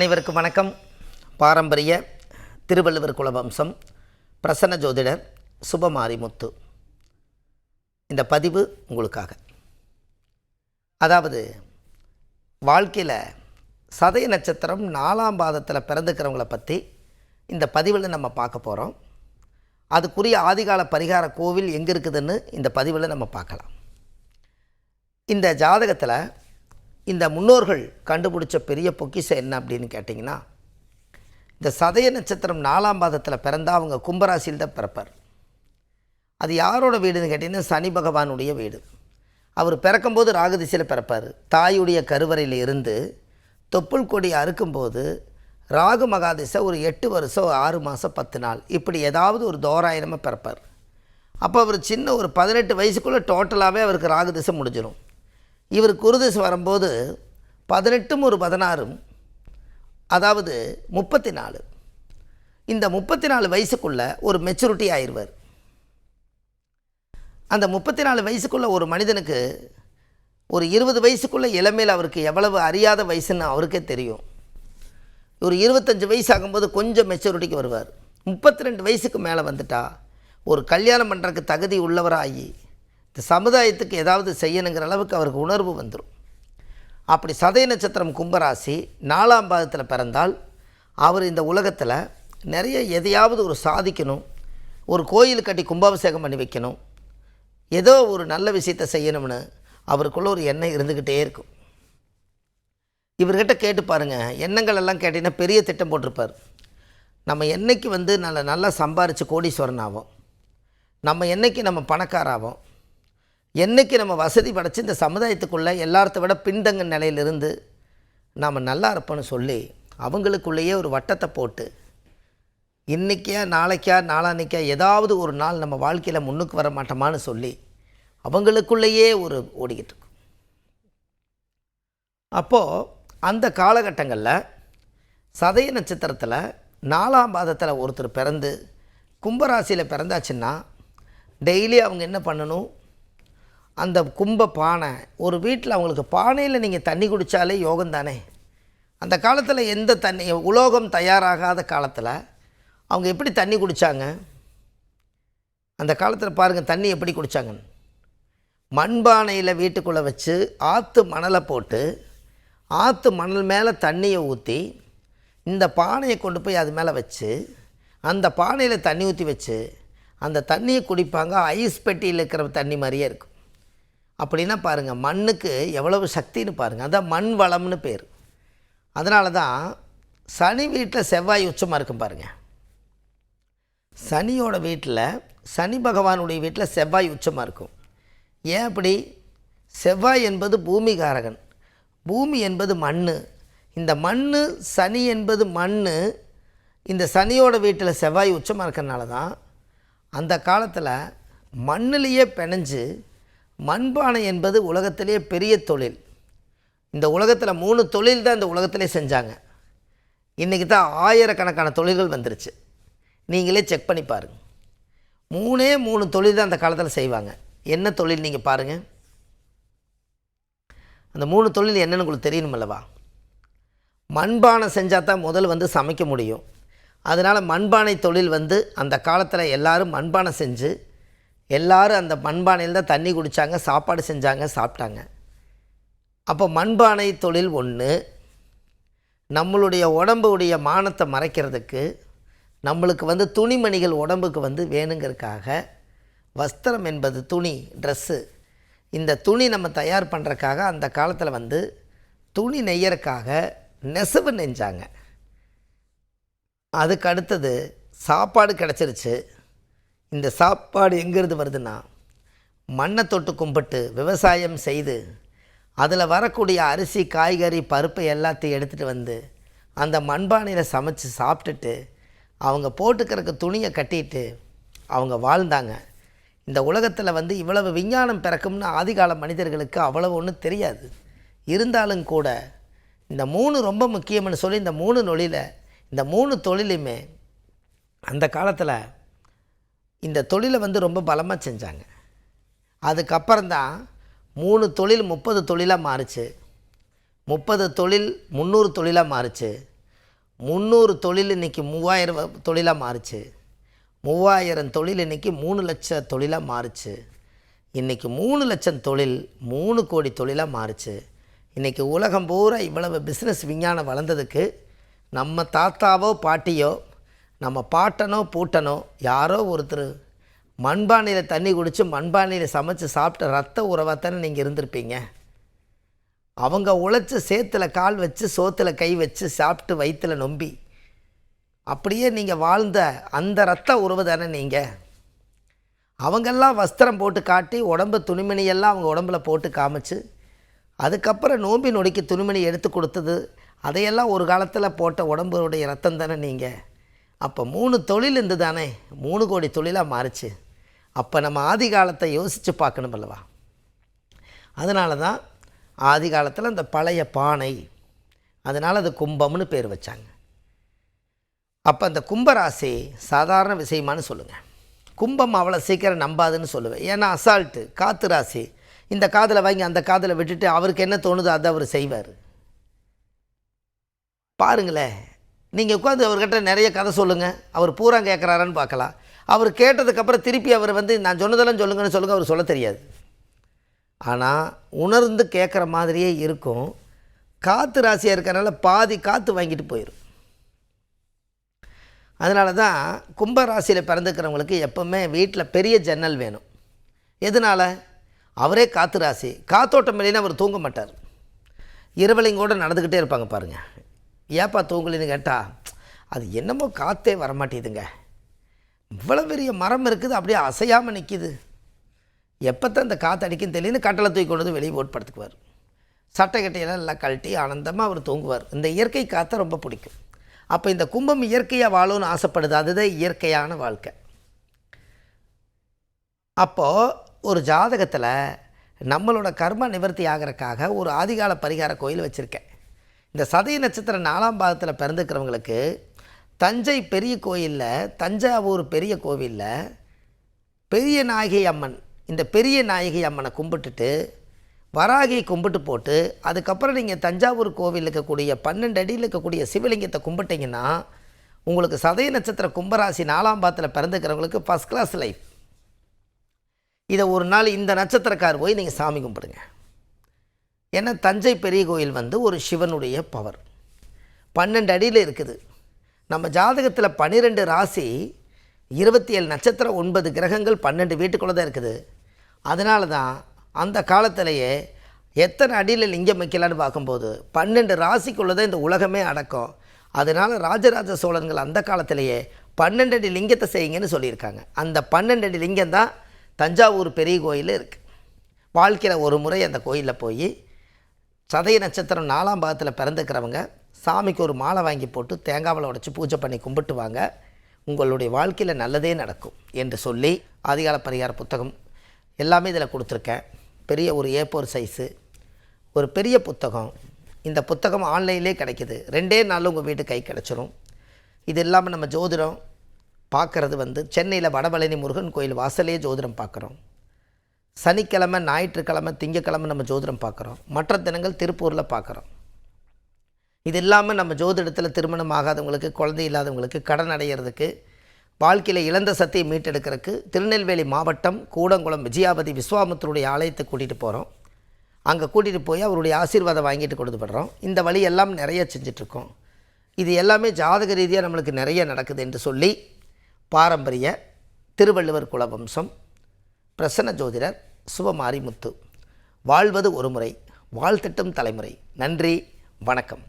அனைவருக்கும் வணக்கம். பாரம்பரிய திருவள்ளுவர் குலவம்சம் பிரசன்ன ஜோதிடர் சுபமாரிமுத்து. இந்த பதிவு உங்களுக்காக. அதாவது வாழ்க்கையில் சதய நட்சத்திரம் நாலாம் பாதத்தில் பிறந்துக்கிறவங்கள பற்றி இந்த பதிவில் நம்ம பார்க்க போகிறோம் அதுக்குரிய ஆதிகால பரிகார கோவில் எங்கே இருக்குதுன்னு இந்த பதிவில் நம்ம பார்க்கலாம். இந்த ஜாதகத்தில் இந்த முன்னோர்கள் கண்டுபிடிச்ச பெரிய பொக்கிஷம் என்ன அப்படின்னு கேட்டிங்கன்னா இந்த சதய நட்சத்திரம் நாலாம் பாதத்தில் பிறந்தால் அவங்க கும்பராசியில் தான் பிறப்பார். அது யாரோட வீடுன்னு கேட்டிங்கன்னா சனி பகவானுடைய வீடு. அவர் பிறக்கும்போது ராகுதிசையில் பிறப்பார். தாயுடைய கருவறையில் இருந்து தொப்புள் கொடி அறுக்கும்போது ராகு மகாதிசை ஒரு எட்டு வருஷம் ஆறு மாதம் பத்து நாள் இப்படி ஏதாவது ஒரு தோராயணமாக பிறப்பார். அப்போ அவர் சின்ன ஒரு பதினெட்டு வயசுக்குள்ளே டோட்டலாகவே அவருக்கு ராகு திசை முடிஞ்சிடும் இவர் குருதிசை வரும்போது பதினெட்டும் ஒரு பதினாறும் அதாவது முப்பத்தி நாலு இந்த முப்பத்தி நாலு வயசுக்குள்ளே ஒரு மெச்சூரிட்டி ஆயிடுவார் அந்த முப்பத்தி நாலு வயசுக்குள்ளே ஒரு மனிதனுக்கு ஒரு இருபது வயசுக்குள்ளே இளமையில் அவருக்கு எவ்வளவு அறியாத வயசுன்னு அவருக்கே தெரியும். ஒரு இருபத்தஞ்சி வயசு ஆகும்போது கொஞ்சம் மெச்சூரிட்டிக்கு வருவார். முப்பத்தி ரெண்டு வயசுக்கு மேலே வந்துட்டா ஒரு கல்யாணம் பண்ணுறதுக்கு தகுதி உள்ளவராகி சமுதாயத்துக்கு ஏதாவது செய்யணுங்கிற அளவுக்கு அவருக்கு உணர்வு வந்துடும் அப்படி சதய நட்சத்திரம் கும்பராசி நாலாம் பாதத்தில் பிறந்தால் அவர் இந்த உலகத்தில் நிறைய எதையாவது ஒரு சாதிக்கணும் ஒரு கோயில் கட்டி கும்பாபிஷேகம் பண்ணி வைக்கணும் ஏதோ ஒரு நல்ல விஷயத்தை செய்யணும்னு அவருக்குள்ள ஒரு எண்ணம் இருந்துக்கிட்டே இருக்கும். இவர்கிட்ட கேட்டு பாருங்கள் எண்ணங்கள் எல்லாம் கேட்டிங்கன்னா பெரிய திட்டம் போட்டிருப்பார். நம்ம என்னைக்கு வந்து நல்ல நல்லா சம்பாரித்து கோடீஸ்வரன் ஆகும் நம்ம என்னைக்கு நம்ம பணக்காராகும் என்னைக்கு நம்ம வசதி படைச்சு இந்த சமுதாயத்துக்குள்ளே எல்லார்த்த விட பின்தங்க நிலையிலிருந்து நாம் நல்லா இருப்போம்னு சொல்லி அவங்களுக்குள்ளேயே ஒரு வட்டத்தை போட்டு இன்றைக்கியா நாளைக்கா நாளான்னைக்கா ஏதாவது ஒரு நாள் நம்ம வாழ்க்கையில் முன்னுக்கு வர மாட்டோமான்னு சொல்லி அவங்களுக்குள்ளேயே ஒரு ஓடிக்கிட்டு இருக்கும். அப்போது அந்த காலகட்டங்களில் சதய நட்சத்திரத்தில் நாலாம் பாதத்தில் ஒருத்தர் பிறந்து கும்பராசியில் பிறந்தாச்சுன்னா டெய்லி அவங்க என்ன பண்ணணும்? அந்த கும்ப பானை ஒரு வீட்டில் அவங்களுக்கு பானையில் நீங்கள் தண்ணி குடித்தாலே யோகம் தானே? அந்த காலத்தில் எந்த தண்ணி உலோகம் தயாராகாத காலத்தில் அவங்க எப்படி தண்ணி குடித்தாங்க அந்த காலத்தில் பாருங்கள் தண்ணி எப்படி குடித்தாங்கன்னு மண்பானையில் வீட்டுக்குள்ளே வச்சு ஆற்று மணலை போட்டு ஆற்று மணல் மேலே தண்ணியை ஊற்றி இந்த பானையை கொண்டு போய் அது மேலே வச்சு அந்த பானையில் தண்ணி ஊற்றி வச்சு அந்த தண்ணியை குடிப்பாங்க ஐஸ் பெட்டியில் இருக்கிற தண்ணி மாதிரியே இருக்கும். அப்படின்னா பாருங்கள் மண்ணுக்கு எவ்வளவு சக்தின்னு பாருங்கள் அதான் மண் வளம்னு பேர். அதனால தான் சனி வீட்டில் செவ்வாய் உச்சமாக இருக்கும் பாருங்கள் சனியோட வீட்டில் சனி பகவானுடைய வீட்டில் செவ்வாய் உச்சமாக இருக்கும். ஏன் அப்படி? செவ்வாய் என்பது பூமிகாரகன். பூமி என்பது மண் இந்த மண் சனி என்பது மண் இந்த சனியோட வீட்டில் செவ்வாய் உச்சமாக இருக்கிறனால தான் அந்த காலத்தில் மண்ணிலேயே பிணைஞ்சு மண்பானை என்பது உலகத்திலே பெரிய தொழில். இந்த உலகத்தில் மூணு தொழில் தான் இந்த உலகத்திலே செஞ்சாங்க. இன்றைக்கி தான் ஆயிரக்கணக்கான தொழில்கள் வந்துருச்சு. நீங்களே செக் பண்ணி பாருங்கள் மூணே மூணு தொழில் தான் அந்த காலத்தில் செய்வாங்க. என்ன தொழில் நீங்கள் பாருங்கள் அந்த மூணு தொழில் என்னென்னு உங்களுக்கு தெரியணுமல்லவா மண்பானை செஞ்சால் தான் முதல் வந்து சமைக்க முடியும். அதனால் மண்பானை தொழில் வந்து அந்த காலத்தில் எல்லோரும் மண்பானை செஞ்சு எல்லாரும் அந்த மண்பானையில் தான் தண்ணி குடித்தாங்க சாப்பாடு செஞ்சாங்க சாப்பிட்டாங்க. அப்போ மண்பானை தொழில் ஒன்று நம்மளுடைய உடம்புடைய மானத்தை மறைக்கிறதுக்கு நம்மளுக்கு வந்து துணிமணிகள் உடம்புக்கு வந்து வேணுங்கிறதுக்காக வஸ்திரம் என்பது துணி ட்ரெஸ்ஸு இந்த துணி நம்ம தயார் பண்ணுறக்காக அந்த காலத்தில் வந்து துணி நெய்யறக்காக நெசவு நெஞ்சாங்க. அதுக்கு அடுத்தது சாப்பாடு கிடச்சிருச்சு. இந்த சாப்பாடு எங்கேருந்து வருதுன்னா மண்ணை தொட்டு கும்பிட்டு விவசாயம் செய்து அதில் வரக்கூடிய அரிசி காய்கறி பருப்பு எல்லாத்தையும் எடுத்துகிட்டு வந்து அந்த மண்பானையில் சமைச்சு சாப்பிட்டுட்டு அவங்க போட்டுக்கிறக்கு துணியை கட்டிட்டு அவங்க வாழ்ந்தாங்க. இந்த உலகத்தில் வந்து இவ்வளவு விஞ்ஞானம் பிறக்கும்னு ஆதிகால மனிதர்களுக்கு அவ்வளவு ஒன்றும் தெரியாது. இருந்தாலும் கூட இந்த மூணு ரொம்ப முக்கியம்னு சொல்லி இந்த மூணு நொழியில் இந்த மூணு தொழிலையுமே அந்த காலத்தில் இந்த தொழிலை வந்து ரொம்ப பலமாக செஞ்சாங்க. அதுக்கப்புறம்தான் மூணு தொழில் முப்பது தொழிலாக மாறுச்சு. முப்பது தொழில் முந்நூறு தொழிலாக மாறுச்சு. முந்நூறு தொழில் இன்றைக்கி மூவாயிரம் தொழிலாக மாறுச்சு. மூவாயிரம் தொழில் இன்றைக்கி மூணு லட்சம் தொழிலாக மாறுச்சு. இன்றைக்கி மூணு லட்சம் தொழில் மூணு கோடி தொழிலாக மாறுச்சு. இன்றைக்கி உலகம் பூரா இவ்வளவு பிஸ்னஸ் விஞ்ஞானம் வளர்ந்ததுக்கு நம்ம தாத்தாவோ பாட்டியோ நம்ம பாட்டனோ பூட்டனோ யாரோ ஒருத்தர் மண்பானையில் தண்ணி குடித்து மண்பானையில் சமைச்சு சாப்பிட்ட ரத்த உறவாத்தானே நீங்கள் இருந்திருப்பீங்க? அவங்க உழைச்சி சேத்துல கால் வச்சு சோத்தில் கை வச்சு சாப்பிட்டு வயிற்றுல நொம்பி. அப்படியே நீங்கள் வாழ்ந்த அந்த ரத்த உறவு தானே நீங்கள் அவங்கெல்லாம் வஸ்திரம் போட்டு காட்டி உடம்பு துணிமணியெல்லாம் அவங்க உடம்புல போட்டு காமிச்சு அதுக்கப்புறம் நோம்பி நொடிக்கு துணிமணி எடுத்து கொடுத்தது அதையெல்லாம் ஒரு காலத்தில் போட்ட உடம்புடைய ரத்தம் தானே நீங்கள் அப்போ மூணு தொழில் இருந்து தானே மூணு கோடி தொழிலாக மாறுச்சு. அப்போ நம்ம ஆதி காலத்தை யோசித்து பார்க்கணும் அல்லவா? அதனால தான் ஆதி காலத்தில் அந்த பழைய பானை அதனால் அது கும்பம்னு பேர் வச்சாங்க. அப்போ அந்த கும்பராசி சாதாரண விஷயமானு சொல்லுங்கள் கும்பம் அவ்வளோ சீக்கிரம் நம்பாதுன்னு சொல்லுவேன். ஏன்னா அசால்ட்டு காத்து ராசி. இந்த காதில் வாங்கி அந்த காதில் விட்டுட்டு அவருக்கு என்ன தோணுதோ அதை அவர் செய்வார். பாருங்களேன். நீங்கள் உட்காந்து அவர்கிட்ட நிறைய கதை சொல்லுங்கள் அவர் பூரா கேட்குறாரான்னு பார்க்கலாம். அவர் கேட்டதுக்கப்புறம் திருப்பி அவர் வந்து நான் சொன்னதெல்லாம் சொல்லுங்கன்னு சொல்லுங்கள் அவர் சொல்ல தெரியாது. ஆனால் உணர்ந்து கேட்குற மாதிரியே இருக்கும். காற்று ராசியாக இருக்கிறனால பாதி காற்று வாங்கிட்டு போயிடும் அதனால தான் கும்ப ராசியில் பிறந்துக்கிறவங்களுக்கு எப்போவுமே வீட்டில் பெரிய ஜன்னல் வேணும். எதனால்? அவரே காற்று ராசி. காத்தோட்டம் இல்லைன்னா அவர் தூங்க மாட்டார். இரவலையும் கூட நடந்துக்கிட்டே இருப்பாங்க பாருங்கள் ஏப்பா தூங்கலின்னு கேட்டால் அது என்னமோ காற்றே வரமாட்டேதுங்க. இவ்வளோ பெரிய மரம் இருக்குது அப்படியே அசையாமல் நிற்கிது எப்போத்தான் இந்த காற்று அடிக்குன்னு தெரியலன்னு கட்டளை தூக்கி கொண்டு வந்து வெளியே போட்டு படுத்துக்குவார். சட்டை கட்டையெல்லாம் நல்லா கழட்டி ஆனந்தமாக அவர் தூங்குவார். இந்த இயற்கை காற்றை ரொம்ப பிடிக்கும். அப்போ இந்த கும்பம் இயற்கையாக வாழும்னு ஆசைப்படுது. அதுதான் இயற்கையான வாழ்க்கை. அப்போது ஒரு ஜாதகத்தில் நம்மளோட கர்ம நிவர்த்தி ஆகிறக்காக ஒரு ஆதிகால பரிகார கோயில் வச்சுருக்கேன். இந்த சதய நட்சத்திரம் நாலாம் பாகத்தில் பிறந்துக்கிறவங்களுக்கு தஞ்சை பெரிய கோயிலில் தஞ்சாவூர் பெரிய கோவிலில் பெரிய நாயகி அம்மன் இந்த பெரிய நாயகி அம்மனை கும்பிட்டுட்டு வராகியை கும்பிட்டு போட்டு அதுக்கப்புறம் நீங்கள் தஞ்சாவூர் கோவில் இருக்கக்கூடிய பன்னெண்டு அடியில் இருக்கக்கூடிய சிவலிங்கத்தை கும்பிட்டீங்கன்னா உங்களுக்கு சதய நட்சத்திர கும்பராசி நாலாம் பாத்தில் பிறந்துக்கிறவங்களுக்கு ஃபஸ்ட் கிளாஸ் லைஃப் இதை ஒரு நாள் இந்த நட்சத்திரக்கார் போய் நீங்கள் சாமி கும்பிடுங்க. ஏன்னா தஞ்சை பெரிய கோயில் வந்து ஒரு சிவனுடைய பவர். பன்னெண்டு அடியில் இருக்குது. நம்ம ஜாதகத்தில் பன்னிரெண்டு ராசி இருபத்தி ஏழு நட்சத்திரம் ஒன்பது கிரகங்கள் பன்னெண்டு வீட்டுக்குள்ளே தான் இருக்குது. அதனால தான் அந்த காலத்திலேயே எத்தனை அடியில் லிங்கம் வைக்கலான்னு பார்க்கும்போது பன்னெண்டு ராசிக்குள்ளே தான் இந்த உலகமே அடக்கம். அதனால் ராஜராஜ சோழன்கள் அந்த காலத்திலேயே பன்னெண்டு அடி லிங்கத்தை செய்யுங்கன்னு சொல்லியிருக்காங்க. அந்த பன்னெண்டு அடி லிங்கம் தான் தஞ்சாவூர் பெரிய கோயில் இருக்குது வாழ்க்கையில் ஒரு முறை அந்த கோயிலில் போய் சதய நட்சத்திரம் நாலாம் பாகத்தில் பிறந்துக்கிறவங்க சாமிக்கு ஒரு மாலை வாங்கி போட்டு தேங்காவில் உடைச்சி பூஜை பண்ணி கும்பிட்டு வாங்க உங்களுடைய வாழ்க்கையில் நல்லதே நடக்கும் என்று சொல்லி அதிகால பரிகார புத்தகம் எல்லாமே இதில் கொடுத்துருக்கேன். பெரிய ஒரு ஏப்போர் சைஸு ஒரு பெரிய புத்தகம். இந்த புத்தகம் ஆன்லைன்லேயே கிடைக்கிது. ரெண்டே நாளில் உங்கள் வீட்டு கை கிடச்சிரும். இது இல்லாமல் நம்ம ஜோதிடம் பார்க்குறது வந்து சென்னையில் வடபழனி முருகன் கோயில் வாசலே ஜோதிடம் பார்க்குறோம். சனிக்கிழமை ஞாயிற்றுக்கிழமை திங்கக்கிழமை நம்ம ஜோதிடம் பார்க்குறோம். மற்ற தினங்கள் திருப்பூரில் பார்க்குறோம். இது இல்லாமல் நம்ம ஜோதிடத்தில் திருமணம் ஆகாதவங்களுக்கு குழந்தை இல்லாதவங்களுக்கு கடன் அடையிறதுக்கு வாழ்க்கையில் இழந்த சக்தியை மீட்டெடுக்கிறதுக்கு திருநெல்வேலி மாவட்டம் கூடங்குளம் விஜயாபதி விஸ்வாமுத்தருடைய ஆலயத்தை கூட்டிகிட்டு போகிறோம் அங்கே கூட்டிகிட்டு போய் அவருடைய ஆசீர்வாதம் வாங்கிட்டு கொடுத்து படுறோம் இந்த வழி எல்லாம் நிறைய செஞ்சிட்ருக்கோம். இது எல்லாமே ஜாதக ரீதியாக நம்மளுக்கு நிறைய நடக்குது என்று சொல்லி பாரம்பரிய திருவள்ளுவர் குலவம்சம் பிரசன்ன ஜோதிடர் சுபமாரிமுத்து. வாழ்வது ஒரு முறை வாழ்த்திட்டும் தலைமுறை. நன்றி வணக்கம்.